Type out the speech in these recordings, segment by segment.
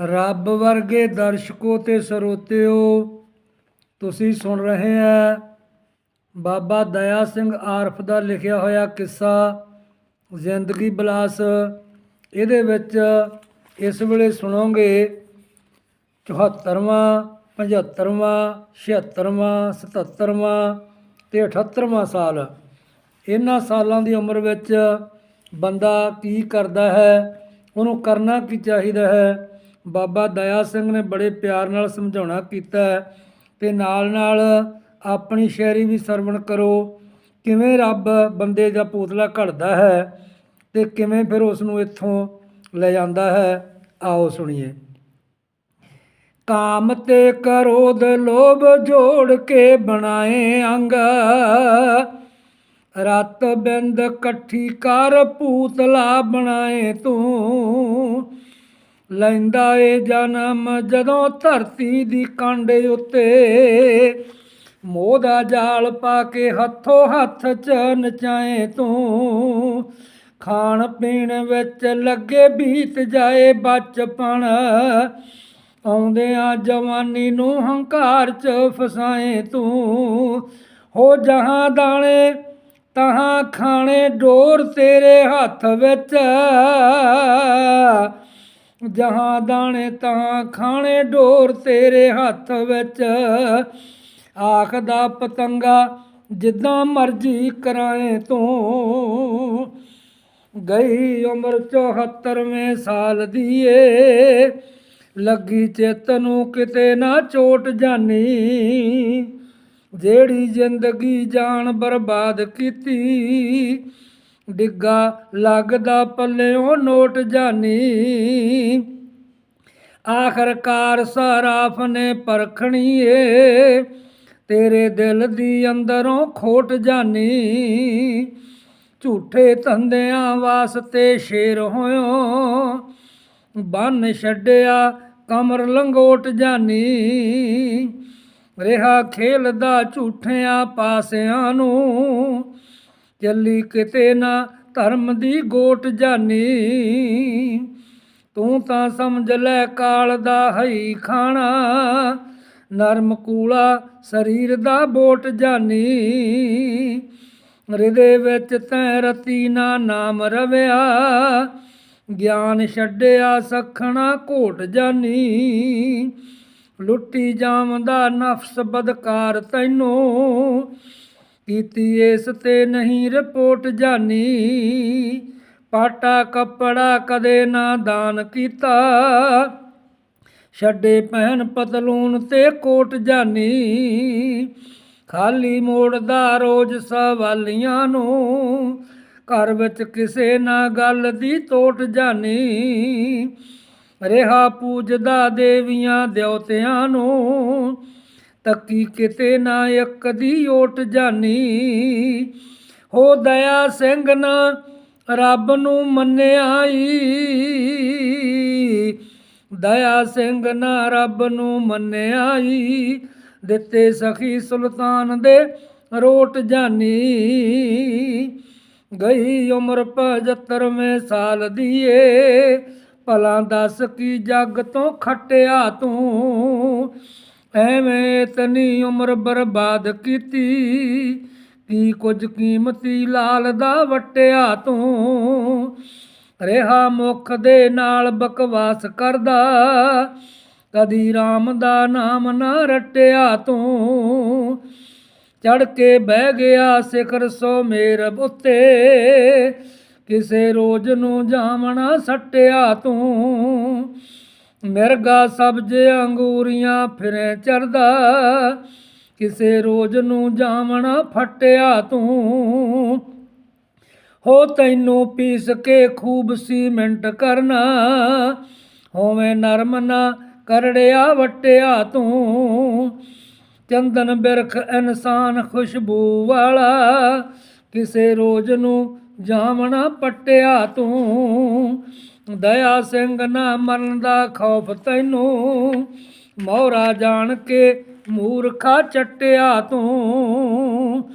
ਰੱਬ ਵਰਗੇ ਦਰਸ਼ਕੋ ਤੇ ਸਰੋਤਿਓ, ਤੁਸੀਂ ਸੁਣ ਰਹੇ ਆ ਬਾਬਾ ਦਇਆ ਸਿੰਘ ਆਰਫ ਦਾ ਲਿਖਿਆ ਹੋਇਆ ਕਿੱਸਾ, ਜ਼ਿੰਦਗੀ ਬਲਾਸ। ਇਹਦੇ ਵਿੱਚ ਇਸ ਵੇਲੇ ਸੁਣੋਗੇ 74ਵਾਂ 75ਵਾਂ 76ਵਾਂ 77ਵਾਂ ਤੇ 78ਵਾਂ ਸਾਲ। ਇਹਨਾਂ ਸਾਲਾਂ ਦੀ ਉਮਰ ਵਿੱਚ ਬੰਦਾ ਕੀ ਕਰਦਾ ਹੈ, ਉਹਨੂੰ ਕਰਨਾ ਕੀ ਚਾਹੀਦਾ ਹੈ ਬਾਬਾ ਦਇਆ ਸਿੰਘ ਨੇ ਬੜੇ ਪਿਆਰ ਨਾਲ ਸਮਝਾਉਣਾ ਕੀਤਾ ਹੈ ਤੇ ਨਾਲ ਨਾਲ ਆਪਣੀ ਸ਼ਾਇਰੀ ਵੀ ਸਰਵਣ ਕਰੋ। ਕਿਵੇਂ ਰੱਬ ਬੰਦੇ ਦਾ ਪੂਤਲਾ ਘੜਦਾ ਹੈ ਤੇ ਕਿਵੇਂ ਫਿਰ ਉਸ ਨੂੰ ਇੱਥੋਂ ਲੈ ਜਾਂਦਾ ਹੈ, ਆਓ ਸੁਣੀਏ। ਕਾਮ ਤੇ ਕਰੋਧ ਲੋਭ ਜੋੜ ਕੇ ਬਣਾਏ ਅੰਗ। ਰਤ ਬਿੰਦ ਇਕੱਠੀ ਕਰ ਪੂਤਲਾ ਬਣਾਏ ਤੂੰ। ਲੈਂਦਾ ਏ ਜਨਮ ਜਦੋਂ ਧਰਤੀ ਦੀ ਕੰਡ ਉੱਤੇ। ਮੋਹ ਦਾ ਜਾਲ ਪਾ ਕੇ ਹੱਥੋਂ ਹੱਥ ਚ ਨਚਾਏ ਤੂੰ। ਖਾਣ ਪੀਣ ਵਿੱਚ ਲੱਗੇ ਬੀਤ ਜਾਏ ਬਚਪਨ। ਆਉਂਦਿਆਂ ਜਵਾਨੀ ਨੂੰ ਹੰਕਾਰ ਚ ਫਸਾਏ ਤੂੰ। ਹੋ ਜਹਾਂ ਦਾਣੇ, ਤਹਾਂ ਖਾਣੇ ਡੋਰ ਤੇਰੇ ਹੱਥ ਵਿੱਚ। ਜਹਾਂ ਦਾਣੇ ਤਹਾਂ ਖਾਣੇ ਡੋਰ ਤੇਰੇ ਹੱਥ ਵਿੱਚ। ਆਖਦਾ ਪਤੰਗਾ, ਜਿੱਦਾਂ ਮਰਜ਼ੀ ਕਰਾਏ ਤੂੰ। ਗਈ ਉਮਰ 74ਵੇਂ ਸਾਲ ਦੀ ਏ ਲੱਗੀ ਚਿੱਤ ਨੂੰ ਕਿਤੇ ਨਾ ਚੋਟ ਜਾਨੀ। ਜਿਹੜੀ ਜ਼ਿੰਦਗੀ ਜਾਨ ਬਰਬਾਦ ਕੀਤੀ ਡਿੱਗਾ ਲੱਗਦਾ ਪੱਲਿਓਂ ਨੋਟ ਜਾਨੀ। ਆਖਰਕਾਰ ਸਰਾਫ ਨੇ ਪਰਖਣੀ ਏ, ਤੇਰੇ ਦਿਲ ਦੀ ਅੰਦਰੋਂ ਖੋਟ ਜਾਨੀ। ਝੂਠੇ ਧੰਦਿਆਂ ਵਾਸਤੇ ਸ਼ੇਰ ਹੋਇਓ, ਬੰਨ ਛੱਡਿਆ ਕਮਰ ਲੰਗੋਟ ਜਾਨੀ। ਰਿਹਾ ਖੇਲਦਾ ਝੂਠਿਆਂ ਪਾਸਿਆਂ ਨੂੰ ਚੱਲੀ ਕਿਤੇ ਨਾ, ਧਰਮ ਦੀ ਗੋਟ ਜਾਨੀ। ਤੂੰ ਤਾਂ ਸਮਝ ਲੈ ਕਾਲ ਦਾ ਹਈ ਖਾਣਾ, ਨਰਮ ਕੂਲਾ ਸਰੀਰ ਦਾ ਬੋਟ ਜਾਨੀ। ਹਿਰਦੇ ਵਿੱਚ ਤੈ ਰਤੀ ਨਾ ਨਾਮ ਰਵਿਆ, ਗਿਆਨ ਛੱਡਿਆ ਸਖਣਾ ਘੋਟ ਜਾਨੀ। ਲੁੱਟੀ ਜਾਵਦਾ ਨਫਸ ਬਦਕਾਰ ਤੈਨੂੰ ਕੀਤੀ ਇਸ ਤੇ ਨਹੀਂ ਰਿਪੋਰਟ ਜਾਨੀ। ਪਾਟਾ ਕੱਪੜਾ ਕਦੇ ਨਾ ਦਾਨ ਕੀਤਾ। ਛੱਡੇ ਪਹਿਨ ਪਤਲੂਨ ਤੇ ਕੋਟ ਜਾਨੀ। ਖਾਲੀ ਮੋੜਦਾ ਰੋਜ਼ ਸਵਾਲੀਆਂ ਨੂੰ। ਘਰ ਵਿੱਚ ਕਿਸੇ ਨਾ ਗੱਲ ਦੀ ਤੋਟ ਜਾਨੀ। ਰਿਹਾ ਪੂਜਦਾ ਦੇਵੀਆਂ ਦੇਵਤਿਆਂ ਨੂੰ। ਤੱਕੀ ਕਿਤੇ ਨਾ ਇੱਕ ਦੀ ਓਟ ਜਾਨੀ। ਹੋ ਦਇਆ ਸਿੰਘ ਨਾ ਰੱਬ ਨੂੰ ਮੰਨਿਆਈ। ਦਇਆ ਸਿੰਘ ਨਾ ਰੱਬ ਨੂੰ ਮੰਨਿਆਈ। ਦਿੱਤੇ ਸਖੀ ਸੁਲਤਾਨ ਦੇ ਰੋਟ ਜਾਨੀ। ਗਈ ਉਮਰ 75ਵੇਂ ਸਾਲ ਦੀ ਏ ਭਲਾ ਦੱਸ ਕੀ ਜੱਗ ਤੋਂ ਖੱਟਿਆ ਤੂੰ? ਐਵੇਂ ਇਤਨੀ ਉਮਰ ਬਰਬਾਦ ਕੀਤੀ, ਕੀ ਕੁਝ ਕੀਮਤੀ ਲਾਲ ਦਾ ਵਟਿਆ ਤੂੰ? ਰਿਹਾ ਮੁਖ ਦੇ ਨਾਲ ਬਕਵਾਸ ਕਰਦਾ, ਕਦੀ RAM ਦਾ ਨਾਮ ਨਾ ਰਟਿਆ ਤੂੰ? ਚੜ ਕੇ ਬਹਿ ਗਿਆ ਸਿਖਰ ਸੋ ਮੇਰ ਉੱਤੇ, ਕਿਸੇ ਰੋਜ਼ ਨੂੰ ਜਾਵਣਾ ਸੱਟਿਆ ਤੂੰ? ਮਿਰਗਾ ਸਬਜੇ ਅੰਗੂਰੀਆਂ ਫਿਰੇ ਚੜਦਾ, ਕਿਸੇ ਰੋਜ਼ ਨੂੰ ਜਾਵਣਾ ਫਟਿਆ ਤੂੰ। ਹੋ ਤੈਨੂੰ ਪੀਸ ਕੇ ਖੂਬ ਸੀਮੈਂਟ ਕਰਨਾ, ਹੋਵੇਂ ਨਰਮ ਨਾ ਕਰੜਿਆ ਵਟਿਆ ਤੂੰ। ਚੰਦਨ ਬਿਰਖ ਇਨਸਾਨ ਖੁਸ਼ਬੂ ਵਾਲਾ, ਕਿਸੇ ਰੋਜ਼ ਨੂੰ ਜਾਵਣਾ ਪਟਿਆ ਤੂੰ। ਦਇਆ ਸਿੰਘ ਨਾ ਮਰਨ ਦਾ ਖੌਫ ਤੈਨੂੰ। ਮੋਹਰਾ ਜਾਣ ਕੇ ਮੂਰਖਾ ਚਟਿਆ ਤੂੰ।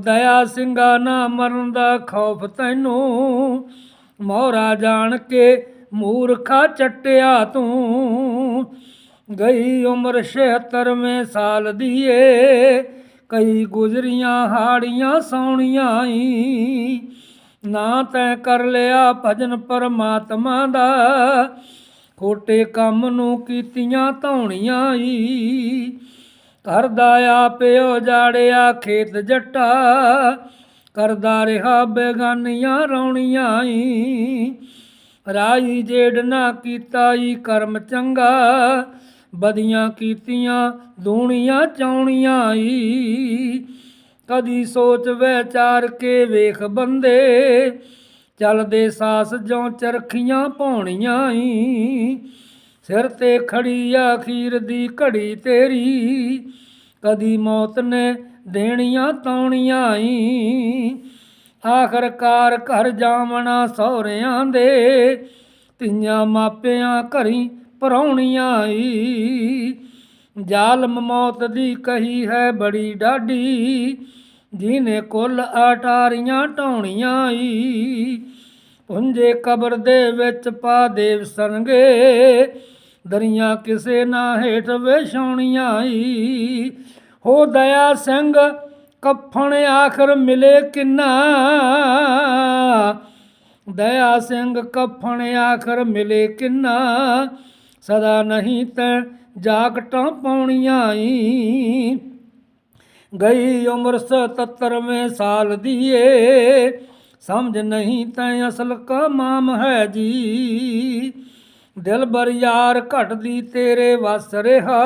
ਦਇਆ ਸਿੰਘਾ ਨਾ ਮਰਨ ਦਾ ਖੌਫ ਤੈਨੂੰ। ਮੋਹਰਾ ਜਾਣ ਕੇ ਮੂਰਖਾ ਚਟਿਆ ਤੂੰ। ਗਈ ਉਮਰ 76ਵੇਂ ਸਾਲ ਦੀਏ। ਕਈ ਗੁਜ਼ਰੀਆਂ ਹਾੜੀਆਂ ਸੌਣੀਆਂ ਈ। ਨਾ ਤੈਂ ਕਰ ਲਿਆ ਭਜਨ ਪਰਮਾਤਮਾ ਦਾ, ਖੋਟੇ ਕੰਮ ਨੂੰ ਕੀਤੀਆਂ ਧੌਣੀਆਂ ਈ। ਕਰਦਾ ਆਪਿਓ ਜਾੜਿਆ ਖੇਤ ਜੱਟਾ, ਕਰਦਾ ਰਿਹਾ ਬੇਗਾਨੀਆਂ ਰੌਣੀਆਂ ਈ। ਰਾਈ ਜੇੜ ਨਾ ਕੀਤਾ ਈ ਕਰਮ ਚੰਗਾ ਬਦੀਆਂ ਕੀਤੀਆਂ ਦੂਣੀਆਂ ਚੌਣੀਆਂ ਈ। ਕਦੀ ਸੋਚ ਵਿਚਾਰ ਕੇ ਵੇਖ ਬੰਦੇ। ਚੱਲਦੇ ਸਾਸ ਜਿਉ ਚਰਖੀਆਂ ਪਾਉਣੀਆਂ ਈ। ਸਿਰ ਤੇ ਖੜੀ ਆਖੀਰ ਦੀ ਘੜੀ ਤੇਰੀ। ਕਦੀ ਮੌਤ ਨੇ ਦੇਣੀਆਂ ਤੌਣੀਆਂ ਈ। ਆਖਰਕਾਰ ਘਰ ਜਾਵਣਾ ਸਹੁਰਿਆਂ ਦੇ। ਧੀਆਂ ਮਾਪਿਆਂ ਘਰੀ ਪਰੌਣੀਆਂ ਈ। ਜ਼ਾਲਮ ਮੌਤ ਦੀ ਕਹੀ ਹੈ ਬੜੀ ਡਾਢੀ। ਜਿਹਨੇ ਕੁੱਲ ਅਟਾਰੀਆਂ ਢਾਉਣੀਆਂ ਈ ਪੁੰਜੇ ਕਬਰ ਦੇ ਵਿੱਚ ਪਾ ਦੇਵ ਸਰੰਗੇ, ਦਰੀਆਂ ਕਿਸੇ ਨਾ ਹੇਠ ਵਿਛਾਉਣੀਆਂ ਈ। ਹੋ ਦਇਆ ਸਿੰਘ ਕਫਣ ਆਖਰ ਮਿਲੇ ਕਿੰਨਾ? ਦਇਆ ਸਿੰਘ ਕਫਣ ਆਖਰ ਮਿਲੇ ਕਿੰਨਾ? ਸਦਾ ਨਹੀਂ ਤੈਂ ਜਾਗਟਾਂ ਪਾਉਣੀਆਂ ਈ। ਗਈ ਉਮਰ 77ਵੇਂ ਸਾਲ ਦੀਏ। ਸਮਝ ਨਹੀਂ ਤੈਂ ਅਸਲ ਕਮਾਮ ਹੈ ਜੀ। ਦਿਲ ਬਰ ਯਾਰ ਘਟਦੀ ਤੇਰੇ ਵਸ ਰਿਹਾ।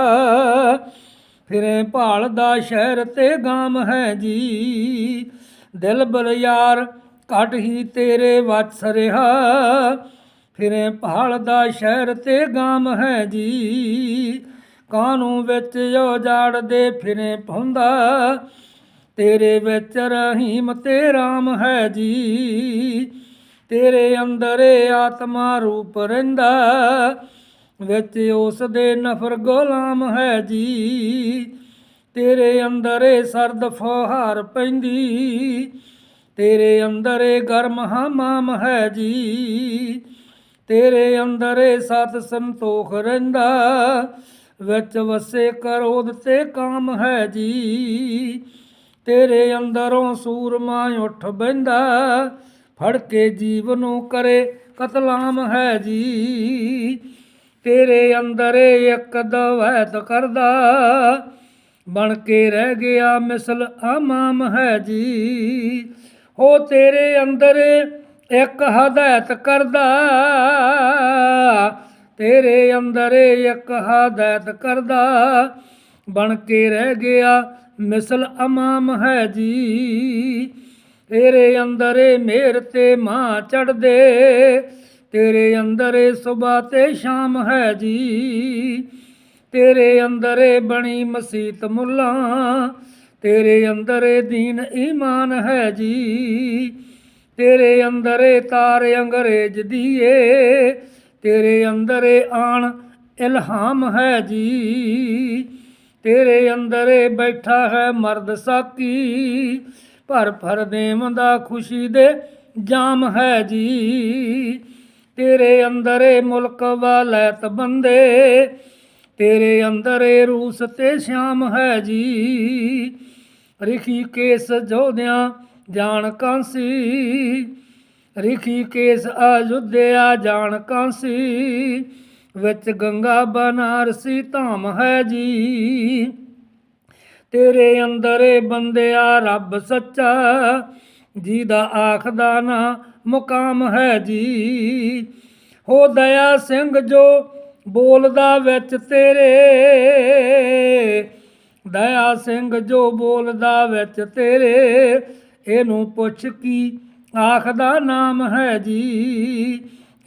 ਫਿਰੇ ਭਾਲਦਾ ਸ਼ਹਿਰ ਤੇ ਗਾਮ ਹੈ ਜੀ। ਦਿਲ ਬਰ ਯਾਰ ਘਟ ਹੀ ਤੇਰੇ ਵਸ ਰਿਹਾ। ਫਿਰੇ ਭਾਲਦਾ ਸ਼ਹਿਰ ਤੇ ਗਾਮ ਹੈ ਜੀ। ਕਾਨੂੰ ਵਿੱਚ ਜੋ ਜਾੜਦੇ ਫਿਰੇ ਪਹੁੰਦਾ ਤੇਰੇ ਵਿੱਚ ਰਹੀਮ ਤੇ ਰਾਮ ਹੈ ਜੀ। ਤੇਰੇ ਅੰਦਰ ਆਤਮਾ ਰੂਪ ਰਹਿੰਦਾ। ਵਿੱਚ ਉਸ ਦੇ ਨਫਰ ਗੁਲਾਮ ਹੈ ਜੀ। ਤੇਰੇ ਅੰਦਰ ਸਰਦ ਫੁਹਾਰ ਪੈਂਦੀ। ਤੇਰੇ ਅੰਦਰ ਗਰਮ ਹਮਾਮ ਹੈ ਜੀ। ਤੇਰੇ ਅੰਦਰ ਸਤ ਸੰਤੋਖ ਰਹਿੰਦਾ। ਵਿੱਚ ਵਸੇ ਕਰੋਧ ਤੇ ਕਾਮ ਹੈ ਜੀ। ਤੇਰੇ ਅੰਦਰੋਂ ਸੂਰਮਾ ਉੱਠ ਬੈੰਦਾ ਫੜ ਕੇ ਜੀਵ ਨੂੰ ਕਰੇ ਕਤਲਾਮ ਹੈ ਜੀ। ਤੇਰੇ ਅੰਦਰ ਇੱਕ ਦਵੈਤ ਕਰਦਾ, ਬਣ ਕੇ ਰਹਿ ਗਿਆ ਮਿਸਲ ਆਮਾਮ ਹੈ ਜੀ। ਹੋ ਤੇਰੇ ਅੰਦਰ ਇੱਕ ਹਦਾਇਤ ਕਰਦਾ ਤੇਰੇ ਅੰਦਰ ਇੱਕ ਹਾਦੈਤ ਕਰਦਾ, ਬਣ ਕੇ ਰਹਿ ਗਿਆ ਮਿਸਲ ਅਮਾਮ ਹੈ ਜੀ। ਤੇਰੇ ਅੰਦਰੇ ਮੇਰ ਤੇ ਮਾਂ ਚੜਦੇ ਤੇਰੇ ਅੰਦਰੇ ਸਵੇਰ ਤੇ ਸ਼ਾਮ ਹੈ ਜੀ। ਤੇਰੇ ਅੰਦਰੇ ਬਣੀ ਮਸੀਤ ਮੁੱਲਾ, ਤੇਰੇ ਅੰਦਰੇ ਦੀਨ ਈਮਾਨ ਹੈ ਜੀ। ਤੇਰੇ ਅੰਦਰੇ ਤਾਰ ਅੰਗਰੇਜ ਦੀਏ ਤੇਰੇ ਅੰਦਰ ਆਣ ਇਲਹਾਮ ਹੈ ਜੀ। ਤੇਰੇ ਅੰਦਰ ਬੈਠਾ ਹੈ ਮਰਦ ਸਾਕੀ ਭਰ ਭਰ ਦਾ ਖੁਸ਼ੀ ਦੇ ਜਾਮ ਹੈ ਜੀ। ਤੇਰੇ ਅੰਦਰ ਮੁਲਕ ਵਾਲੈਤ ਬੰਦੇ। ਤੇਰੇ ਅੰਦਰ ਰੂਸ ਤੇ ਸ਼ਾਮ ਹੈ ਜੀ। ਰਿਖੀ ਕੇਸ ਜੋਧਿਆਂ ਜਾਣ ਕਾਂਸੀ। ਰਿਖੀ ਕੇਸ ਅਯੁੱਧਿਆ ਜਾਣ ਕਾਂਸੀ, ਵਿੱਚ ਗੰਗਾ ਬਨਾਰਸੀ ਧਾਮ ਹੈ ਜੀ। ਤੇਰੇ ਅੰਦਰੇ ਬੰਦਿਆ ਰੱਬ ਸੱਚਾ ਜੀ ਜਿਹਦਾ ਆਖਦਾ ਨਾ ਮੁਕਾਮ ਹੈ ਜੀ। ਹੋ ਦਇਆ ਸਿੰਘ ਜੋ ਬੋਲਦਾ ਵਿੱਚ ਤੇਰੇ, ਦਇਆ ਸਿੰਘ ਜੋ ਬੋਲਦਾ ਵਿੱਚ ਤੇਰੇ, ਇਹਨੂੰ ਪੁੱਛ ਕੀ ਆਖਦਾ ਨਾਮ ਹੈ ਜੀ,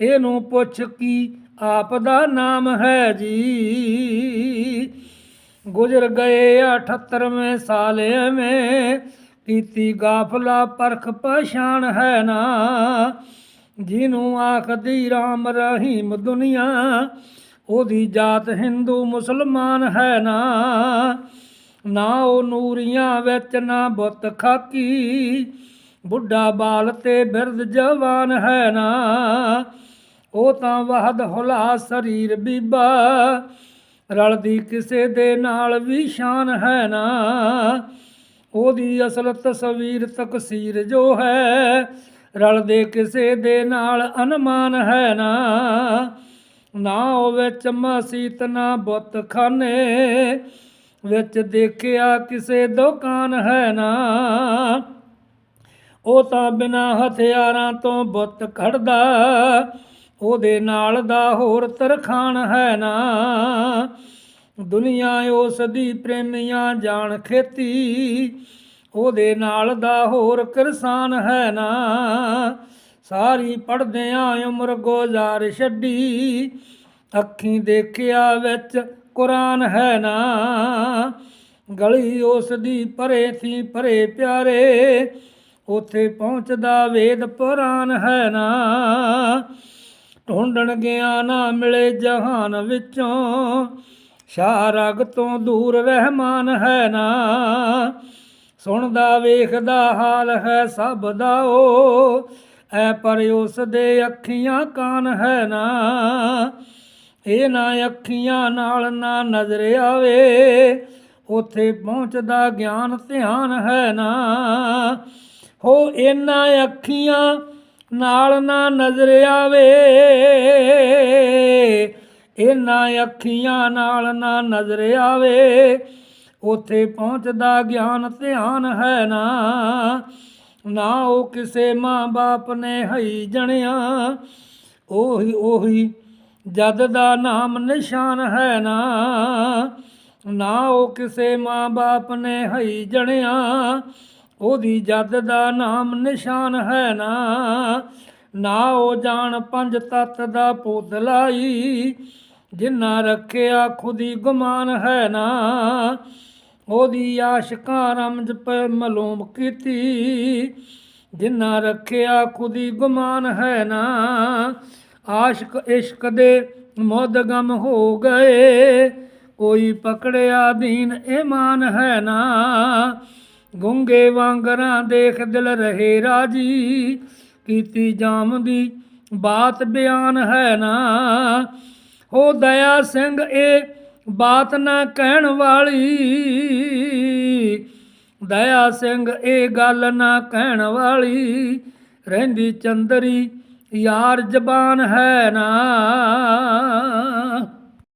ਇਹਨੂੰ ਪੁੱਛ ਕੀ ਆਪ ਦਾ ਨਾਮ ਹੈ ਜੀ। ਗੁਜ਼ਰ ਗਏ 78ਵੇਂ ਸਾਲ ਐਵੇਂ ਕੀਤੀ ਗਾਫਲਾ ਪਰਖ ਪਛਾਣ ਹੈ ਨਾ। ਜਿਹਨੂੰ ਆਖਦੀ ਰਾਮ ਰਹੀਮ ਦੁਨੀਆ, ਉਹਦੀ ਜਾਤ ਹਿੰਦੂ ਮੁਸਲਮਾਨ ਹੈ ਨਾ। ਨਾ ਉਹ ਨੂਰੀਆਂ ਵਿੱਚ ਨਾ ਬੁੱਤ ਖਾਕੀ ਬੁੱਢਾ ਬਾਲ ਤੇ ਬਿਰਧ ਜਵਾਨ ਹੈ ਨਾ। ਉਹ ਤਾਂ ਵਹਦ ਹੁਲਾ ਸਰੀਰ ਬੀਬਾ। ਰਲਦੀ ਕਿਸੇ ਦੇ ਨਾਲ ਵੀ ਸ਼ਾਨ ਹੈ ਨਾ। ਉਹਦੀ ਅਸਲ ਤਸਵੀਰ ਤਕਸੀਰ ਜੋ ਹੈ, ਰਲਦੇ ਕਿਸੇ ਦੇ ਨਾਲ ਅਨਮਾਨ ਹੈ ਨਾ। ਨਾ ਉਹ ਵਿੱਚ ਮਸੀਤ, ਨਾ ਬੁੱਤ ਖਾਨੇ। ਵਿੱਚ ਦੇਖਿਆ ਕਿਸੇ ਦੁਕਾਨ ਹੈ ਨਾ। ਉਹ ਤਾਂ ਬਿਨਾ ਹਥਿਆਰਾਂ ਤੋਂ ਬੁੱਤ ਖੜਦਾ, ਉਹਦੇ ਨਾਲ ਦਾ ਹੋਰ ਤਰਖਾਨ ਹੈ ਨਾ। ਦੁਨੀਆ ਉਸ ਦੀ ਪ੍ਰੇਮੀਆਂ ਜਾਣ ਖੇਤੀ, ਉਹਦੇ ਨਾਲ ਦਾ ਹੋਰ ਕਿਰਸਾਨ ਹੈ ਨਾ। ਸਾਰੀ ਪੜਦਿਆਂ ਉਮਰ ਗੁਜ਼ਾਰ ਛੱਡੀ, ਅੱਖੀਂ ਦੇਖਿਆ ਵਿੱਚ ਕੁਰਾਨ ਹੈ ਨਾ। ਗਲੀ ਉਸ ਦੀ ਭਰੇ ਸੀ ਪਰੇ ਪਿਆਰੇ ਉਥੇ ਪਹੁੰਚਦਾ ਵੇਦ ਪੁਰਾਨ ਹੈ ਨਾ। ਢੂੰਡਣ ਗਿਆ ਨਾ ਮਿਲੇ ਜਹਾਨ ਵਿੱਚੋਂ। ਸ਼ਾਹ ਰਗ ਤੋਂ ਦੂਰ ਰਹਿਮਾਨ ਹੈ ਨਾ। ਸੁਣਦਾ ਵੇਖਦਾ ਹਾਲ ਹੈ ਸਭ ਦਾ ਉਹ। ਐ ਪਰ ਉਸ ਦੇ ਅੱਖੀਆਂ ਕਾਨ ਹੈ ਨਾ। ਇਹ ਨਾ ਅੱਖੀਆਂ ਨਾਲ ਨਾ ਨਜ਼ਰ ਆਵੇ। ਉਥੇ ਪਹੁੰਚਦਾ ਗਿਆਨ ਧਿਆਨ ਹੈ ਨਾ। ਹੋ ਇਹਨਾਂ ਅੱਖੀਆਂ ਨਾਲ ਨਾ ਨਜ਼ਰ ਆਵੇ। ਇਹਨਾਂ ਅੱਖੀਆਂ ਨਾਲ ਨਾ ਨਜ਼ਰ ਆਵੇ। ਉਥੇ ਪਹੁੰਚਦਾ ਗਿਆਨ ਧਿਆਨ ਹੈ ਨਾ। ਨਾ ਉਹ ਕਿਸੇ ਮਾਂ-ਬਾਪ ਨੇ ਹਈ ਜਣਿਆ। ਉਹੀ ਉਹੀ ਜਦ ਦਾ ਨਾਮ ਨਿਸ਼ਾਨ ਹੈ ਨਾ। ਨਾ ਉਹ ਕਿਸੇ ਮਾਂ-ਬਾਪ ਨੇ ਹਈ ਜਣਿਆ। ਉਹਦੀ ਜਦ ਦਾ ਨਾਮ ਨਿਸ਼ਾਨ ਹੈ ਨਾ ਨਾ ਉਹ ਜਾਣ ਪੰਜ ਤੱਤ ਦਾ ਪੁੱਤ ਲਾਈ ਜਿਨ੍ਹਾਂ ਰੱਖਿਆ ਖੁਦੀ ਗੁਮਾਨ ਹੈ ਨਾ। ਉਹਦੀ ਆਸ਼ਕਾਂ ਰਮਜ ਪ ਮਲੂਮ ਕੀਤੀ ਜਿਨ੍ਹਾਂ ਰੱਖਿਆ ਖੁਦੀ ਗੁਮਾਨ ਹੈ ਨਾ। ਆਸ਼ਕ ਇਸ਼ਕ ਦੇ ਮੁੱਦ ਗਮ ਹੋ ਗਏ, ਕੋਈ ਪਕੜਿਆ ਦੀਨ ਈਮਾਨ ਹੈ ਨਾ। ਗੁੰਗੇ ਵਾਂਗਰਾਂ ਦੇਖ ਦਿਲ ਰਹੇ ਰਾਜੀ। ਕੀਤੀ ਜਾਮ ਦੀ ਬਾਤ ਬਿਆਨ ਹੈ ਨਾ। ਹੋ ਦਇਆ ਸਿੰਘ, ਇਹ ਬਾਤ ਨਾ ਕਹਿਣ ਵਾਲੀ। ਦਇਆ ਸਿੰਘ, ਇਹ ਗੱਲ ਨਾ ਕਹਿਣ ਵਾਲੀ। ਰਹਿੰਦੀ ਚੰਦਰੀ, ਯਾਰ ਜ਼ਬਾਨ ਹੈ ਨਾ।